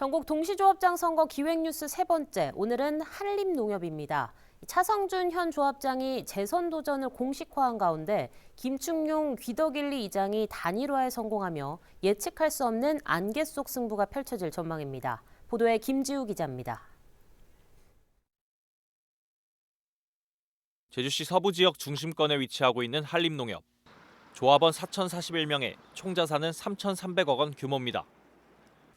전국 동시조합장 선거 기획 뉴스 세 번째, 오늘은 한림농협입니다. 차성준 현 조합장이 재선 도전을 공식화한 가운데 김충용 귀덕일리 이장이 단일화에 성공하며 예측할 수 없는 안개 속 승부가 펼쳐질 전망입니다. 보도에 김지우 기자입니다. 제주시 서부 지역 중심권에 위치하고 있는 한림농협. 조합원 4,041명에 총 자산은 3,300억 원 규모입니다.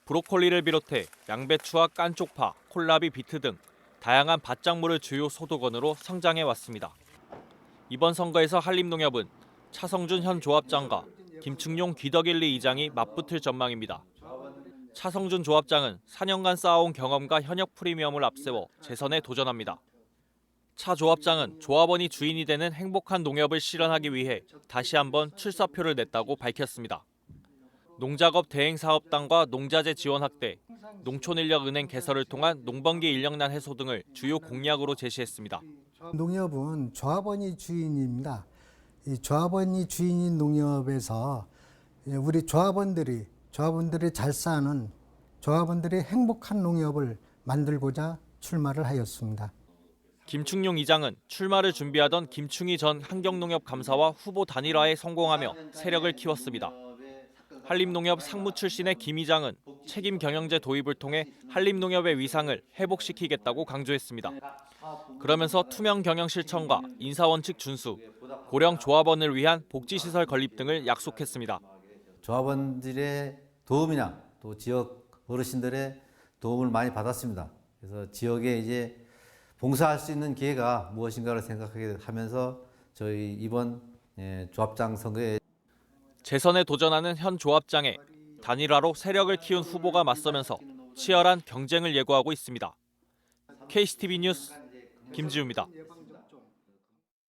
브로콜리를 비롯해 양배추와 깐쪽파, 콜라비, 비트 등 다양한 밭작물을 주요 소득원으로 성장해 왔습니다. 이번 선거에서 한림농협은 차성준 현 조합장과 김충용 귀덕일리 이장이 맞붙을 전망입니다. 차성준 조합장은 4년간 쌓아온 경험과 현역 프리미엄을 앞세워 재선에 도전합니다. 차 조합장은 조합원이 주인이 되는 행복한 농협을 실현하기 위해 다시 한번 출사표를 냈다고 밝혔습니다. 농작업 대행 사업단과 농자재 지원 확대, 농촌인력은행 개설을 통한 농번기 인력난 해소 등을 주요 공약으로 제시했습니다. 농협은 조합원이 주인입니다. 이 조합원이 주인인 농협에서 우리 조합원들이 조합원들이 잘 사는 조합원들이 행복한 농협을 만들고자 출마를 하였습니다. 김충용 이장은 출마를 준비하던 김충희 전 환경농협 감사와 후보 단일화에 성공하며 세력을 키웠습니다. 한림농협 상무 출신의 김 이장은 책임 경영제 도입을 통해 한림농협의 위상을 회복시키겠다고 강조했습니다. 그러면서 투명 경영 실천과 인사 원칙 준수, 고령 조합원을 위한 복지 시설 건립 등을 약속했습니다. 조합원들의 도움이나 또 지역 어르신들의 도움을 많이 받았습니다. 그래서 지역에 이제 봉사할 수 있는 기회가 무엇인가를 생각하게 하면서 저희 이번 예, 조합장 선거에 재선에 도전하는 현 조합장에 단일화로 세력을 키운 후보가 맞서면서 치열한 경쟁을 예고하고 있습니다. KCTV 뉴스 김지우입니다.